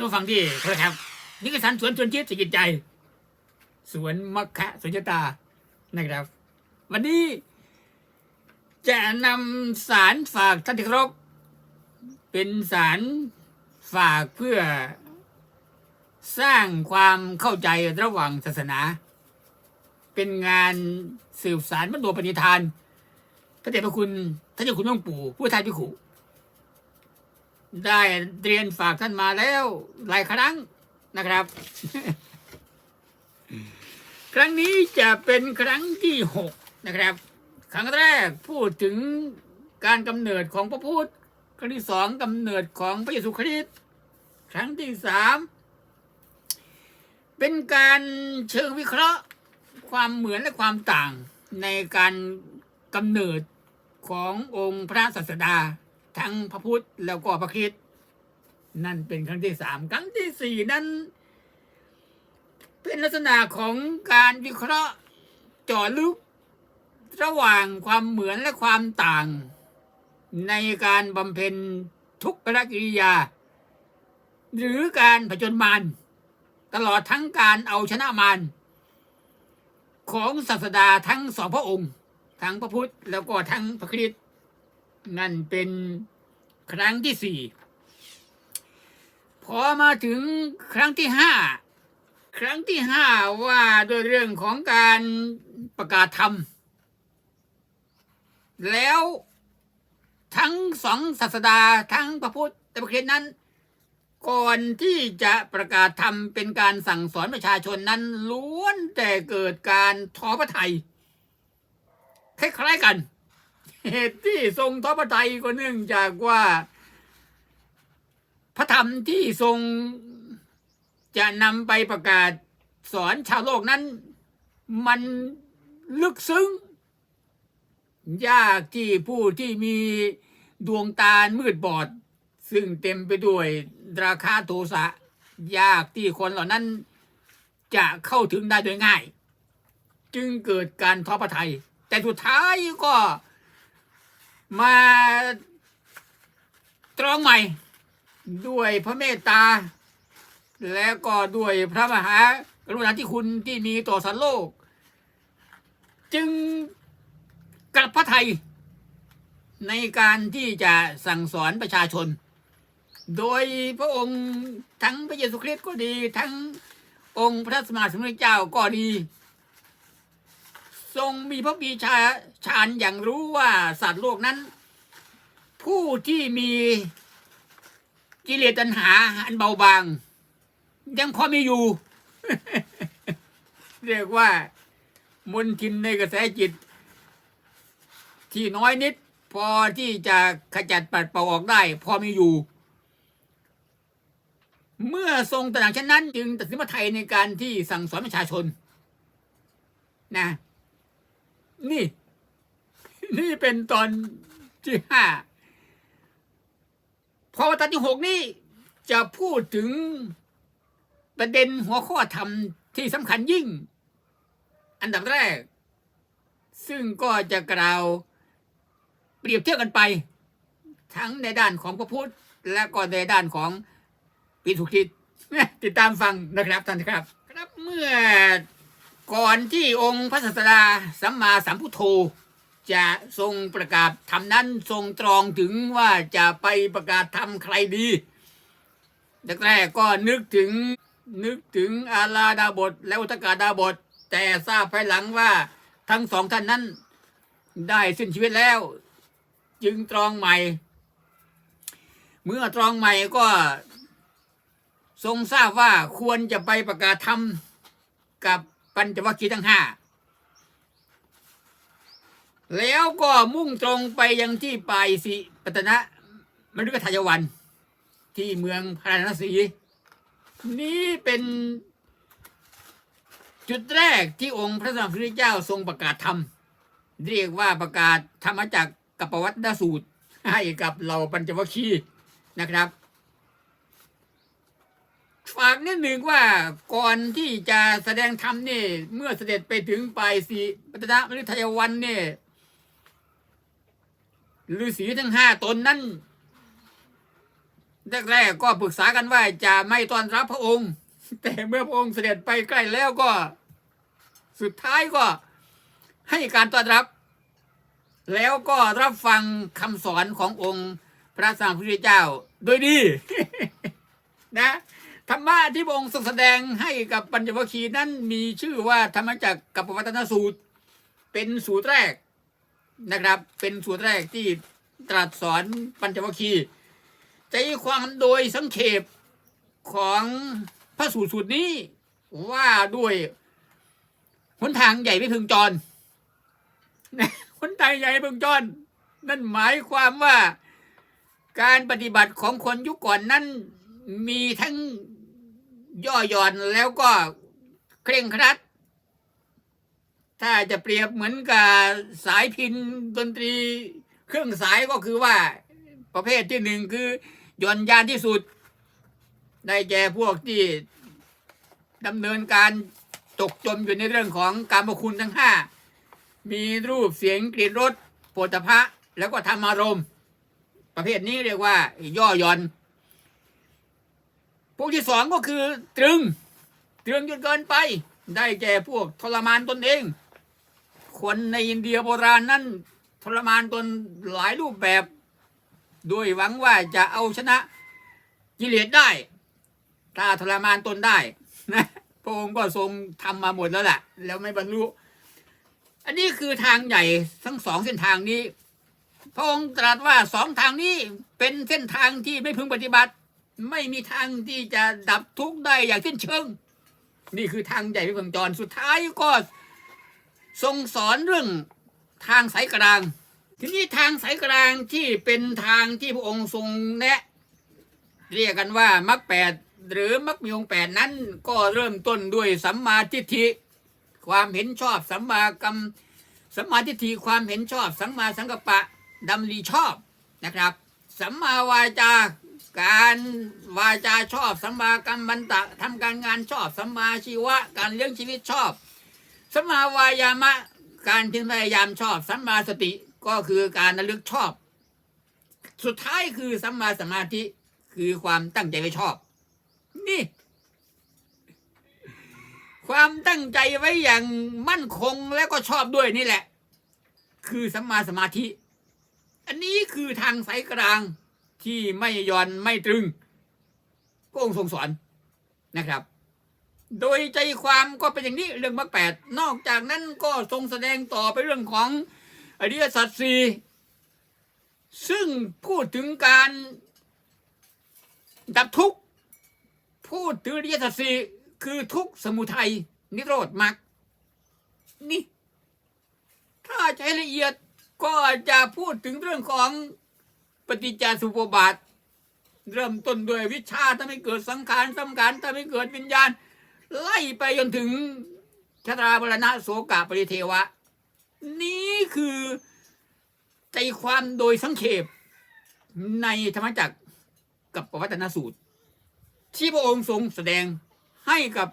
ทุกฟังที่ครับนี่คือสารสวนชวนคิดสกิจใจ สวนมัคคะสุญญตานะครับ วันนี้ จะนำสารฝากท่านที่ครพเป็นสารฝากเพื่อ สร้างความเข้าใจระหว่างศาสนา เป็นงานสืบสารมโนปณิธานพระเดชพระคุณท่านเจ้าคุณหลวงปู่ผู้ทายพิขุ ได้เรียนฝากท่านมาแล้ว หลายครั้งนะครับ ครั้งนี้จะเป็นครั้งที่หกนะครับ ครั้งแรกพูดถึงการกำเนิดของพระพุทธครั้งที่สองกำเนิดของพระเยซูคริสต์ครั้งที่สามเป็นการเชิงวิเคราะห์ความเหมือนและความต่างในการกำเนิดขององค์พระศาสดา ทั้งพระพุทธแล้วก็พระคริสต์นั่นเป็นครั้งที่สามครั้งที่สี่นั้น เป็นลักษณะของการวิเคราะห์เจาะลึกระหว่างความเหมือนและความต่าง ในการบำเพ็ญทุกขกิริยา หรือการผจญมารตลอดทั้งการเอาชนะมารของศาสดาทั้งสองพระองค์ ทั้งพระพุทธแล้วก็ทั้งพระคริสต์ นั่นเป็นครั้งที่สี่พอมาถึงครั้งที่ห้าครั้งที่ห้าว่าด้วยเรื่องของการประกาศธรรม แล้วทั้งสองศาสดาทั้งพระพุทธและพระคริสต์นั้น ก่อนที่จะประกาศธรรมเป็นการสั่งสอนประชาชนนั้นล้วนแต่เกิดการท้อพระทัยคล้ายๆกัน เหตุที่ทรงท้อพระทัยก็เนื่องจากว่า พระธรรมที่ทรงจะนำไปประกาศสอนชาวโลกนั้น มันลึกซึ้ง ยากที่ผู้ที่มีดวงตามืดบอด ซึ่งเต็มไปด้วยราคาโทสะ ยากที่คนเหล่านั้นจะเข้าถึงได้โดยง่าย จึงเกิดการท้อพระทัยแต่สุดท้ายก็ มาตรองใหม่ ด้วยพระเมตตา และก็ด้วยพระมหากรุณาธิคุณที่มีต่อสัตว์โลก จึงกลับพระไทย ในการที่จะสั่งสอนประชาชน โดยพระองค์ทั้งพระเยซูคริสต์ก็ดี ทั้งองค์พระสมมาสมุทรเจ้าก็ดี ทรงมีพระบีชาชาญอย่างรู้ว่าสัตว์โลกนั้น ผู้ที่มีกิเลสตัณหาอันเบาบาง ยังพอมีอยู่ เรียกว่ามนทินในกระแสจิต ที่น้อยนิด พอที่จะขจัดปัดเป่าออกได้ พอมีอยู่ เมื่อทรงตระหนักเช่นนั้น จึงตัดสินพระไทยในการที่สั่งสอนประชาชน นะ นี่ นี่เป็นตอนที่ห้าพอตอนที่หกนี่จะพูดถึงประเด็นหัวข้อธรรมที่สำคัญยิ่ง อันดับแรก ซึ่งก็จะกล่าวเปรียบเทียบกันไป ทั้งในด้านของพระพุทธ และก็ในด้านของปิทุคิดติดตามฟังนะครับท่านครับ ครับเมื่อ ก่อนที่องค์พระศาสดาสัมมาสัมพุทโธจะทรงประกาศธรรมนั้นทรงตรองถึงว่าจะไปประกาศธรรมใครดีแรกๆก็นึกถึงนึกถึงอาลาดาบทและอุตกาดาบท แต่ทราบภายหลังว่าทั้งสองท่านนั้นได้สิ้นชีวิตแล้ว จึงตรองใหม่ เมื่อตรองใหม่ก็ ทรงทราบว่าควรจะไปประกาศธรรมกับ ปัญจวัคคีย์ทั้งห้าแล้วก็มุ่งตรงไปยังที่ปลายสิปัตนะมฤคทายวัน ที่เมืองพาราณสีนี่เป็นจุดแรกที่องค์พระสัมมาสัมพุทธเจ้าทรงประกาศธรรม เรียกว่าประกาศธรรมจักกับปวัตนสูตร ให้กับเหล่าปัญจวัคคีย์นะครับ ฝากนิดหนึ่งว่าก่อนที่จะแสดงธรรมนี่ เมื่อเสด็จไปถึงปลายสีปัตนะมฤทายวันเนี่ยฤาษีทั้งห้าตนนั้นแรกๆก็ปรึกษากันว่าจะไม่ต้อนรับพระองค์ แต่เมื่อพระองค์เสด็จไปใกล้แล้วก็ สุดท้ายก็ให้การต้อนรับ แล้วก็รับฟังคำสอนขององค์ พระสัมพุทธเจ้าโดยดี นะ ธรรมะที่พระองค์ทรงแสดงให้กับปัญจวัคคีย์นั้นมีชื่อว่าธรรมจักรกับปวัตนสูตร เป็นสูตรแรกนะครับ เป็นสูตรแรกที่ตรัสสอนปัญจวัคคีย์ใจความโดยสังเขปของพระสูตรสูตรนี้ว่าด้วยหนทางใหญ่ไม่พึงจรนะหนทางใหญ่พึงจร นั่นหมายความว่าการปฏิบัติของคนยุคก่อนนั้นมีทั้ง ย่อหย่อนแล้วก็เคร่งครัด ถ้าจะเปรียบเหมือนกับสายพินดนตรี เครื่องสายก็คือว่าประเภทที่หนึ่งคือหย่อนยานที่สุด ได้แก่พวกที่ดำเนินการตกจมอยู่ในเรื่องของการมคุณทั้งห้ามีรูปเสียงกลิ่นรสโผฏฐะแล้วก็ธรรมารมณ์ ประเภทนี้เรียกว่าย่อหย่อน พวกที่สองก็คือตรึง ตรึงจนเกินไป ได้แก่พวกทรมานตนเอง คนในอินเดียโบราณนั้นทรมานตนหลายรูปแบบด้วยหวังว่าจะเอาชนะกิเลสได้ ถ้าทรมานตนได้นะพระองค์ก็ทรงทำมาหมดแล้วแหละแล้วไม่บรรลุ อันนี้คือทางใหญ่ทั้งสองเส้นทางนี้ พระองค์ตรัสว่าสองทางนี้เป็นเส้นทางที่ไม่พึงปฏิบัติ ไม่มีทางที่จะดับทุกข์ได้อย่างสิ้นเชิง นี่คือทางใหญ่ไม่พึงจรสุดท้ายก็ทรงสอนเรื่องทางสายกลาง ทีนี้ทางสายกลางที่เป็นทางที่พระองค์ทรงแนะ เรียกกันว่ามรรคแปดหรือมรรคมีองค์แปดนั้นก็เริ่มต้นด้วยสัมมาทิฏฐิความเห็นชอบสัมมากรรมสัมมาทิฏฐิความเห็นชอบสัมมาสังกัปปะดำริชอบนะครับ สัมมาวาจา การวาจาชอบสัมมากรรมบันตะทำการงานชอบสัมมาชีวะ การเลี้ยงชีวิตชอบสัมมาวายามะ การเพียรพยายามชอบสัมมาสติก็คือการระลึกชอบ สุดท้ายคือสัมมาสมาธิคือความตั้งใจไว้ชอบ นี่ ความตั้งใจไว้อย่างมั่นคงแล้วก็ชอบด้วยนี่แหละ คือสัมมาสมาธิ อันนี้คือทางสายกลาง ที่ไม่ย่อนไม่ตรึงพระองค์ทรงสอนนะครับ โดยใจความก็เป็นอย่างนี้เรื่องมรรคแปดนอกจากนั้นก็ทรงแสดงต่อไปเรื่องของอริยสัจสี่ซึ่งพูดถึงการดับทุกข์พูดถึงอริยสัจสี่คือทุกข์สมุทัยนิโรธมรรคนี่ ถ้าใช้ละเอียดก็จะพูดถึงเรื่องของ ปฏิจจสุปบาท เริ่มต้นด้วยวิชาทำให้เกิดสังขารสังขารทำให้เกิดวิญญาณ ไล่ไปจนถึงชาตราบรณะโสกาปริเทวะ นี่คือใจความโดยสังเขปในธรรมจักรกับปวัตนสูตร ที่พระองค์ทรงแสดงให้กับ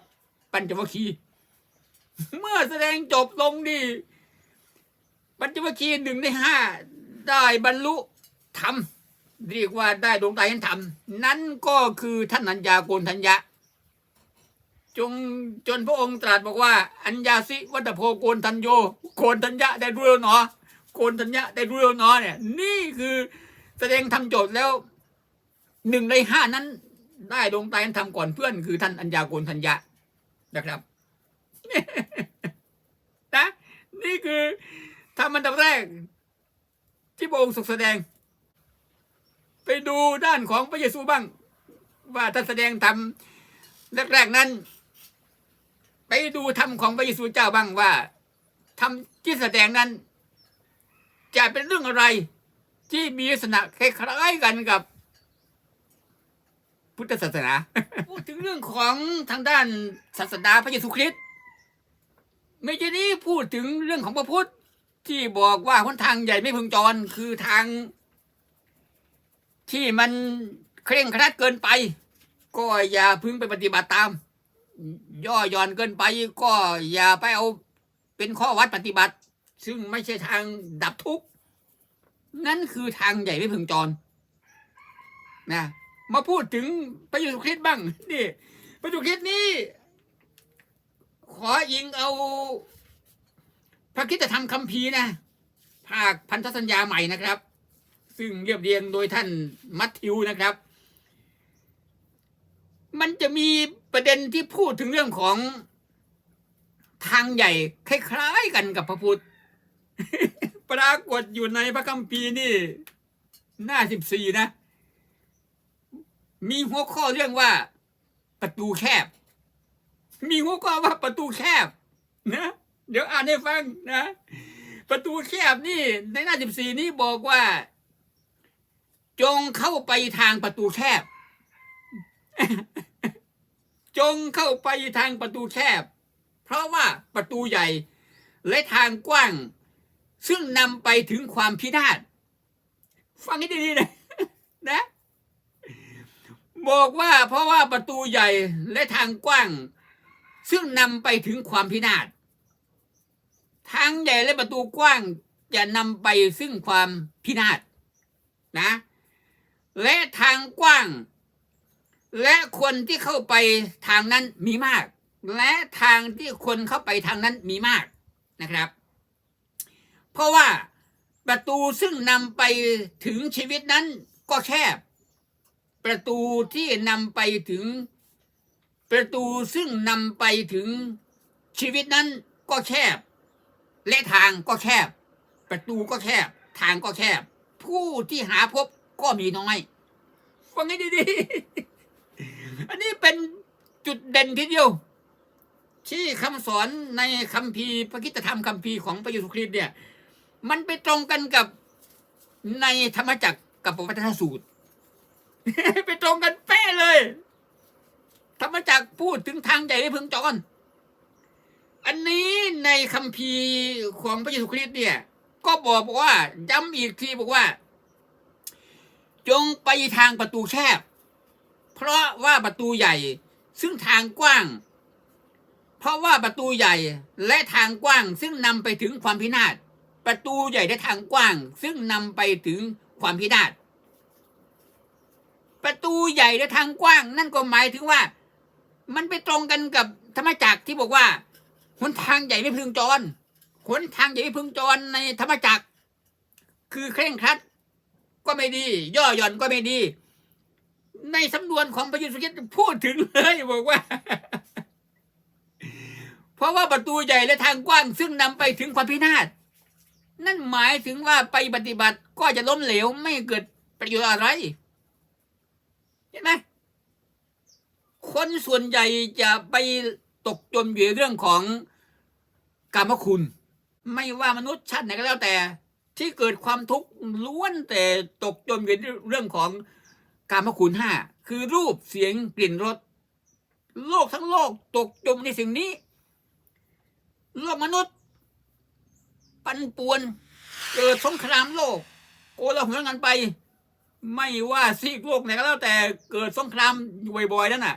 ปัญจวัคคีย์เมื่อแสดงจบลงดีปัญจวัคคีย์หนึ่งในห้าได้บรรลุ ธรรมเรียกว่าได้ดวงตาเห็นธรรมนั่นก็คือท่านอัญญาโกณทัญญะ จงจนพระองค์ตรัสบอกว่า อัญญาสิวัตโพโกนทัญโยโกนทัญญะได้รู้แล้วเนาะโกนทัญญะได้รู้แล้วเนาะเนี่ย นี่คือแสดงทำโจทย์แล้วหนึ่งในห้านั้น ได้ดวงตาเห็นธรรมก่อนเพื่อน คือท่านอัญญาโกนทัญญะนะครับนะนี่คือธรรมอันดับแรก ที่พระองค์ทรงแสดง ไปดูด้านของพระเยซูบ้าง ว่าท่านแสดงธรรมแรกๆนั้น ไปดูธรรมของพระเยซูเจ้าบ้างว่าธรรมที่แสดงนั้น จะเป็นเรื่องอะไรที่มีลักษณะคล้ายๆกันกับพุทธศาสนา พูดถึงเรื่องของทางด้านศาสนาพระเยซูคริสต์ไม่ใช่นี้พูดถึงเรื่องของพระพุทธที่บอกว่าหนทางใหญ่ไม่พึงจรคือทาง ที่มันเคร่งครัดเกินไป ก็อย่าพึ่งไปปฏิบัติตาม ย่อหย่อนเกินไป ก็อย่าไปเอาเป็นข้อวัดปฏิบัติ ซึ่งไม่ใช่ทางดับทุกข์นั่นคือทางใหญ่ไม่พึงจรนะมาพูดถึงพระเยซูคริสต์บ้างนี่พระเยซูคริสต์นี่ขอยิงเอาพระคริสตธรรมคัมภีนะภาคพันธสัญญาใหม่นะครับ ซึ่งเรียบเรียงโดยท่านมัทธิวนะครับ มันจะมีประเด็นที่พูดถึงเรื่องของทางใหญ่คล้ายๆกันกับพระพุทธ ปรากฏอยู่ในพระคัมภีร์นี่ หน้าสิบสี่นะ มีหัวข้อเรื่องว่าประตูแคบ มีหัวข้อว่าประตูแคบ นะ เดี๋ยวอ่านให้ฟังนะ ประตูแคบนี่ในหน้าสิบสี่นี้บอกว่า จงเข้าไปทางประตูแคบ จงเข้าไปทางประตูแคบ เพราะว่าประตูใหญ่ และทางกว้าง ซึ่งนำไปถึงความพินาศฟังให้ดีๆนะนะ บอกว่าเพราะว่าประตูใหญ่และทางกว้าง ซึ่งนำไปถึงความพินาศทางใหญ่และประตูกว้างจะนำไปซึ่งความพินาศนะ และทางกว้าง และคนที่เข้าไปทางนั้นมีมาก และทางที่คนเข้าไปทางนั้นมีมากนะครับ เพราะว่าประตูซึ่งนำไปถึงชีวิตนั้นก็แคบ ประตูที่นำไปถึง ประตูซึ่งนำไปถึงชีวิตนั้นก็แคบ และทางก็แคบ ประตูก็แคบ ทางก็แคบ ผู้ที่หาพบ ก็มีน้อยฟังให้ดีๆ อันนี้เป็นจุดเด่นทีเดียว ที่คำสอนในคัมภีร์พระคิตธรรมคัมภีร์ของพระเยซูคริสต์เนี่ย มันไปตรงกันกับในธรรมจักรกับปวัตนสูตร ไปตรงกันเป๊ะเลย ธรรมจักรพูดถึงทางใหญ่ไม่พึงจรอันนี้ในคัมภีร์ของพระเยซูคริสต์เนี่ย ก็บอกว่าย้ำอีกทีบอกว่า จงไปทางประตูแคบ เพราะว่าประตูใหญ่ ซึ่งทางกว้าง เพราะว่าประตูใหญ่และทางกว้าง ซึ่งนำไปถึงความพินาศ ประตูใหญ่และทางกว้าง ซึ่งนำไปถึงความพินาศ ประตูใหญ่และทางกว้าง นั่นก็หมายถึงว่า มันไปตรงกันกับธรรมจักรที่บอกว่าหนทางใหญ่ไม่พึงจรหนทางใหญ่ไม่พึงจรในธรรมจักร คือเคร่งครัด ก็ไม่ดี ย่อหย่อนก็ไม่ดี ในสำนวนของพระเยซูคริตพูดถึงเลยบอกว่า เพราะว่าประตูใหญ่และทางกว้าง ซึ่งนำไปถึงความพินาศนั่นหมายถึงว่าไปปฏิบัติก็จะล้มเหลวไม่เกิดประโยชน์อะไร เห็นไหมคนส่วนใหญ่จะไปตกจมอยู่เรื่องของกรรมคุณ ไม่ว่ามนุษย์ชาติไหนก็แล้วแต่ ที่เกิดความทุกข์ล้วนแต่ตกจมอยู่ในเรื่องของกรรมคุณห้าคือรูปเสียงกลิ่นรสโลกทั้งโลกตกจมในสิ่งนี้ โลกมนุษย์ ปันป่วน เกิดสงครามโลกโกลาหลกันไป ไม่ว่าซีกโลกไหนก็แล้วแต่เกิดสงครามอยู่บ่อยๆนั่นน่ะ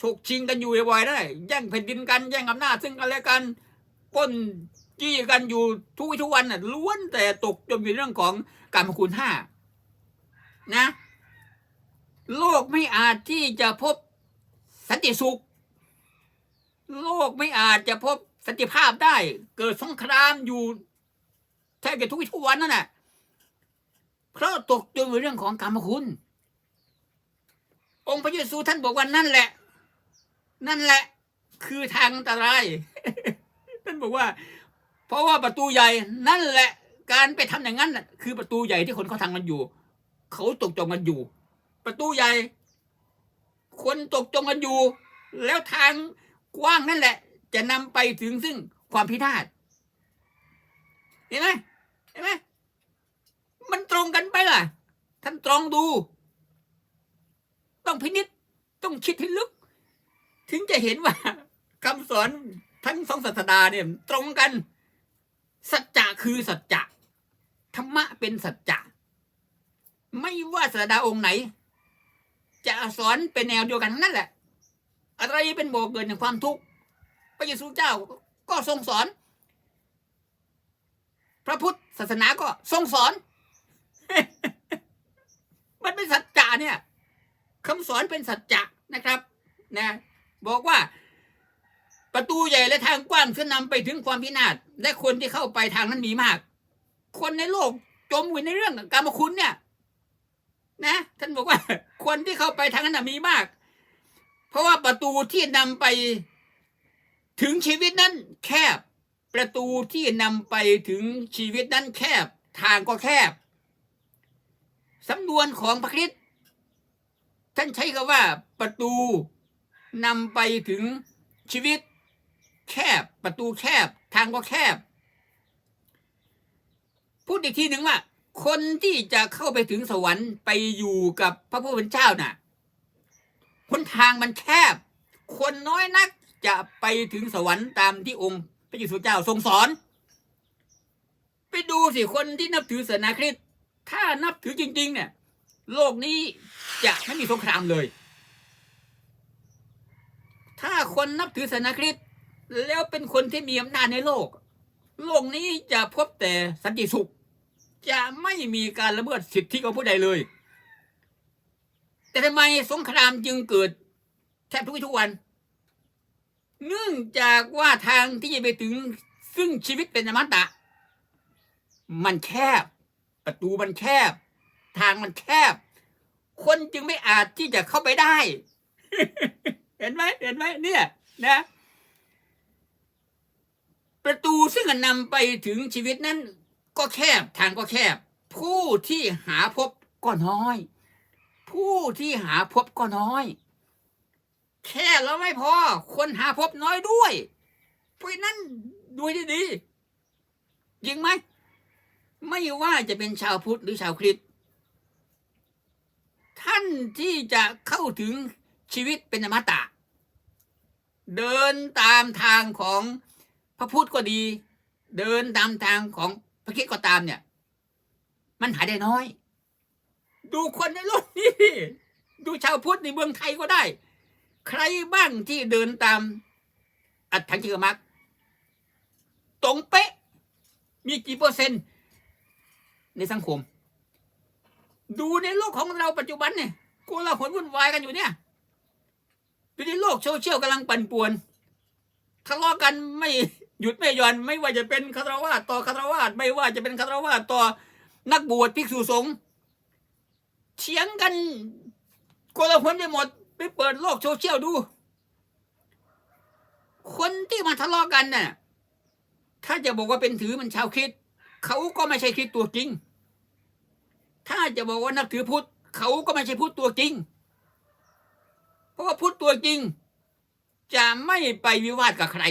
ฉกชิงกันอยู่บ่อยๆนั่นน่ะแย่งแผ่นดินกันแย่งอำนาจซึ่งกันและกันปล้น จี้กันอยู่ทุกทุกวันน่ะล้วนแต่ตกจมอยู่เรื่องของกรรมคุณห้านะ โลกไม่อาจที่จะพบสันติสุข โลกไม่อาจจะพบสันติภาพได้ เกิดสงครามอยู่แทบจะทุกทุกวันนั่นแหละเพราะตกจมในเรื่องของกรรมคุณ องค์พระเยซูท่านบอกว่านั่นแหละ นั่นแหละ คือทางอันตรายท่านบอกว่า เพราะว่าประตูใหญ่นั่นแหละการไปทำอย่างนั้นน่ะคือประตูใหญ่ที่คนเขาทำกันอยู่ เขาตกจมกันอยู่ ประตูใหญ่ คนตกจมกันอยู่ แล้วทางกว้างนั่นแหละ จะนำไปถึงซึ่งความพินาศเห็นไหมเห็นไหมมันตรงกันไปล่ะ ท่านตรองดู ต้องพินิจต้องคิดให้ลึก ถึงจะเห็นว่าคำสอนทั้งสองศาสดาเนี่ยตรงกัน สัจจะคือสัจจะธรรมะเป็นสัจจะไม่ว่าศาสดาองค์ไหน จะสอนเป็นแนวเดียวกันทั้งนั่นแหละ อะไรเป็นบ่อเกิดแห่งความทุกข์พระเยซูเจ้าก็ทรงสอน พระพุทธศาสนาก็ทรงสอน มันเป็นสัจจะเนี่ยคำสอนเป็นสัจจะนะครับ นะ บอกว่า ประตูใหญ่และทางกว้างจะนำไปถึงความพินาศและคนที่เข้าไปทางนั้นมีมาก คนในโลกจมอยู่ในเรื่องกรรมคุณเนี่ย นะ ท่านบอกว่า คนที่เข้าไปทางนั้นมีมาก เพราะว่าประตูที่นำไปถึงชีวิตนั้นแคบ ประตูที่นำไปถึงชีวิตนั้นแคบ ทางก็แคบสำนวนของพระคริสต์ท่านใช้คำว่าประตูนำไปถึงชีวิต แคบ ประตูแคบ ทางก็แคบ พูดอีกทีหนึ่งว่า คนที่จะเข้าไปถึงสวรรค์ไปอยู่กับพระผู้เป็นเจ้าน่ะหนทางมันแคบ คนน้อยนักจะไปถึงสวรรค์ตามที่องค์พระเยซูเจ้าทรงสอน ไปดูสิคนที่นับถือศาสนาคริสต์ถ้านับถือจริง ๆ เนี่ย โลกนี้จะไม่มีสงครามเลย ถ้าคนนับถือศาสนาคริสต์ แล้วเป็นคนที่มีอำนาจในโลก โลกนี้จะพบแต่สันติสุข จะไม่มีการละเมิดสิทธิของผู้ใดเลย แต่ทำไมสงครามจึงเกิดแทบทุกทุกวัน เนื่องจากว่าทางที่จะไปถึงซึ่งชีวิตเป็นอมตะ มันแคบ ประตูมันแคบ ทางมันแคบ คนจึงไม่อาจที่จะเข้าไปได้ เห็นไหมเห็นไหมเนี่ย นะ ประตูซึ่งนำไปถึงชีวิตนั้น ก็แคบทางก็แคบ ผู้ที่หาพบก็น้อย ผู้ที่หาพบก็น้อย แค่แล้วไม่พอ คนหาพบน้อยด้วยเพราะนั้นดูดีๆจริงไหมไม่ว่าจะเป็นชาวพุทธหรือชาวคริสต์ท่านที่จะเข้าถึงชีวิตเป็นอมตะ เดินตามทางของ ระพุทธก็ดี เดินตามทางของพระคริสต์ก็ตามเนี่ย มันหาได้น้อย ดูคนในโลกนี้ ดูชาวพุทธในเมืองไทยก็ได้ ใครบ้างที่เดินตาม อัตถังกิกมักตรงเป๊ะ มีกี่เปอร์เซ็นต์ ในสังคม ดูในโลกของเราปัจจุบันเนี่ยกูเราหนวุ่นวายกันอยู่เนี่ยดูในโลกโซเชียลกำลังปั่นป่วนทะเลาะกันไม่ หยุดไม่หย่อนไม่ว่าจะเป็นคารวาสต่อคารวาสไม่ว่าจะเป็นคารวาสต่อนักบวชภิกษุสงฆ์เถียงกันโกลาหลไปหมด ไปเปิดโลกโซเชียลดู คนที่มาทะเลาะกันน่ะถ้าจะบอกว่าเป็นถือมันชาวคริสเขาก็ไม่ใช่คริสตัวจริง ถ้าจะบอกว่านับถือพุทธเขาก็ไม่ใช่พุทธตัวจริง เพราะว่าพุทธตัวจริง จะไม่ไปวิวาทกับใคร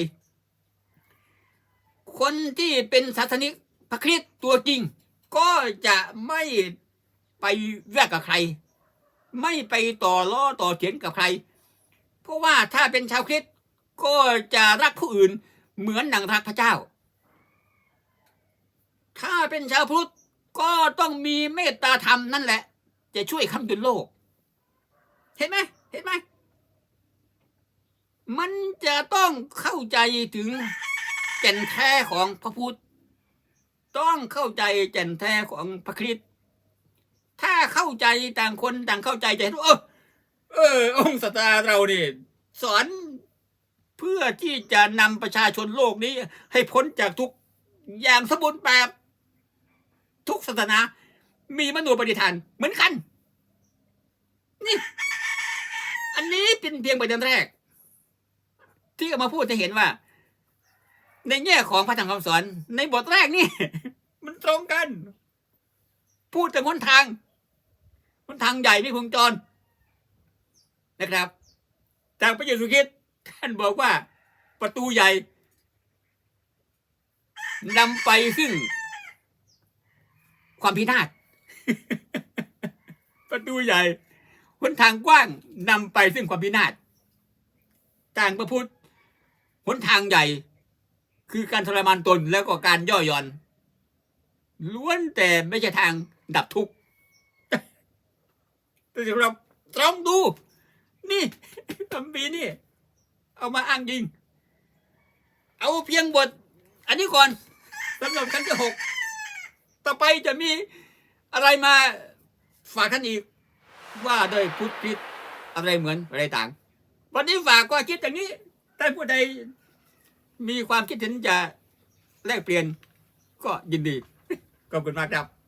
คนที่เป็นศาสนิกพระคริสต์ตัวจริง ก็จะไม่ไปวิวาทกับใคร ไม่ไปต่อล้อต่อเถียงกับใคร เพราะว่าถ้าเป็นชาวคริสต์ก็จะรักผู้อื่นเหมือนหนังรักพระเจ้า ถ้าเป็นชาวพุทธก็ต้องมีเมตตาธรรมนั่นแหละ จะช่วยค้ำจุนโลก เห็นไหมเห็นไหมมันจะต้องเข้าใจถึง แก่นแท้ของพระพุทธ ต้องเข้าใจแก่นแท้ของพระคริสต์ถ้าเข้าใจต่างคนต่างเข้าใจจะเห็นว่าเออเออองค์สตาเราเนี่ยสอนเพื่อที่จะนำประชาชนโลกนี้ ให้พ้นจากทุกอย่างสมบูรณ์แบบทุกศาสนา มีมโนปฏิฐานเหมือนกัน นี่ อันนี้เป็นเพียงประเด็นแรก ที่เอามาพูดจะเห็นว่า ในแง่ของพระธรรมคำสอน ในบทแรกนี่ มันตรงกัน พูดถึงหนทางหนทางใหญ่ไม่พงจรนะครับทางพระเยซูคริสต์ท่านบอกว่า ประตูใหญ่นำไปซึ่ง ความพินาศประตูใหญ่หนทางกว้างนำไปซึ่งความพินาศทางพระพุทธหนทางใหญ่ คือการทรมานตนแล้วก็การย่อหย่อน ล้วนแต่ไม่ใช่ทางดับทุกข์แต่สำหรับตรองดู นี่คำพีนี่ เอามาอ้างยิง เอาเพียงบท อันนี้ก่อนสำหรับขั้นที่หกต่อไปจะมีอะไรมาฝากท่านอีก ว่าด้วยพุทธคริสต์อะไรเหมือนอะไรต่าง วันนี้ฝากก็คิดอย่างนี้ถ้าผู้ใด มีความคิดเห็นจะแลกเปลี่ยนก็ยินดี ขอบคุณมากครับ